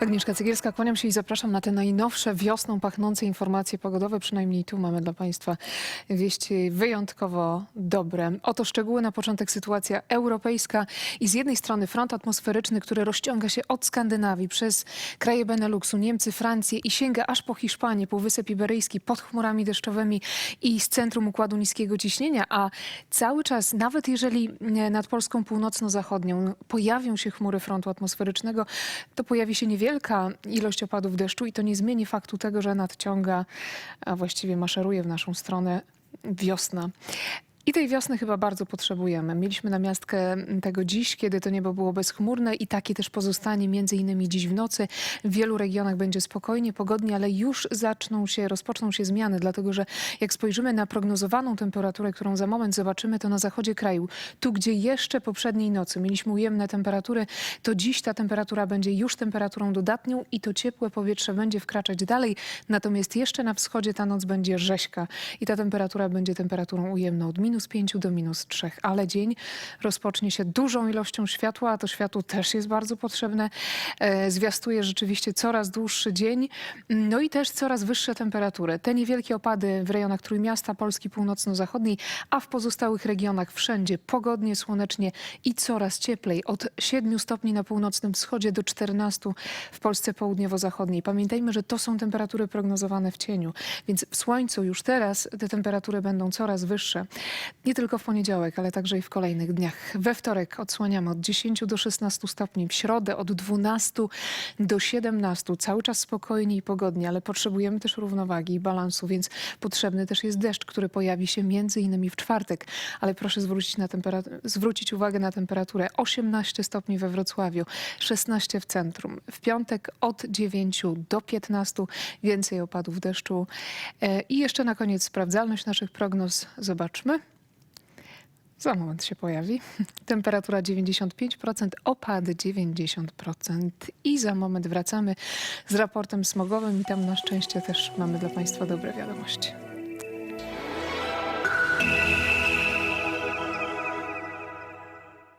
Agnieszka Cegielska, kłaniam się i zapraszam na te najnowsze wiosną pachnące informacje pogodowe. Przynajmniej tu mamy dla Państwa wieści wyjątkowo dobre. Oto szczegóły na początek sytuacja europejska i z jednej strony front atmosferyczny, który rozciąga się od Skandynawii przez kraje Beneluxu, Niemcy, Francję i sięga aż po Hiszpanię, Półwysep Iberyjski pod chmurami deszczowymi i z centrum układu niskiego ciśnienia, a cały czas, nawet jeżeli e, nad Polską północno-zachodnią pojawią się chmury frontu atmosferycznego, to pojawi się niewielka ilość opadów deszczu i to nie zmieni faktu tego, że nadciąga, a właściwie maszeruje w naszą stronę wiosna. I tej wiosny chyba bardzo potrzebujemy. Mieliśmy namiastkę tego dziś, kiedy to niebo było bezchmurne i takie też pozostanie między innymi dziś w nocy. W wielu regionach będzie spokojnie, pogodnie, ale już zaczną się, rozpoczną się zmiany, dlatego że jak spojrzymy na prognozowaną temperaturę, którą za moment zobaczymy, to na zachodzie kraju, tu gdzie jeszcze poprzedniej nocy mieliśmy ujemne temperatury, to dziś ta temperatura będzie już temperaturą dodatnią i to ciepłe powietrze będzie wkraczać dalej. Natomiast jeszcze na wschodzie ta noc będzie rzeźka i ta temperatura będzie temperaturą ujemną od minus 5 do minus 3, ale dzień rozpocznie się dużą ilością światła, a to światło też jest bardzo potrzebne. E, Zwiastuje rzeczywiście coraz dłuższy dzień, no i też coraz wyższe temperatury. Te niewielkie opady w rejonach Trójmiasta, Polski północno-zachodniej, a w pozostałych regionach wszędzie pogodnie, słonecznie i coraz cieplej. Od 7 stopni na północnym wschodzie do 14 w Polsce południowo-zachodniej. Pamiętajmy, że to są temperatury prognozowane w cieniu, więc w słońcu już teraz te temperatury będą coraz wyższe. Nie tylko w poniedziałek, ale także i w kolejnych dniach. We wtorek odsłaniamy od 10 do 16 stopni, w środę od 12 do 17. Cały czas spokojnie i pogodnie, ale potrzebujemy też równowagi i balansu, więc potrzebny też jest deszcz, który pojawi się między innymi w czwartek. Ale proszę zwrócić, na zwrócić uwagę na temperaturę 18 stopni we Wrocławiu, 16 w centrum. W piątek od 9 do 15 więcej opadów deszczu. E, I jeszcze na koniec sprawdzalność naszych prognoz. Zobaczmy. Za moment się pojawi. Temperatura 95%, opady 90%. I za moment wracamy z raportem smogowym i tam na szczęście też mamy dla Państwa dobre wiadomości.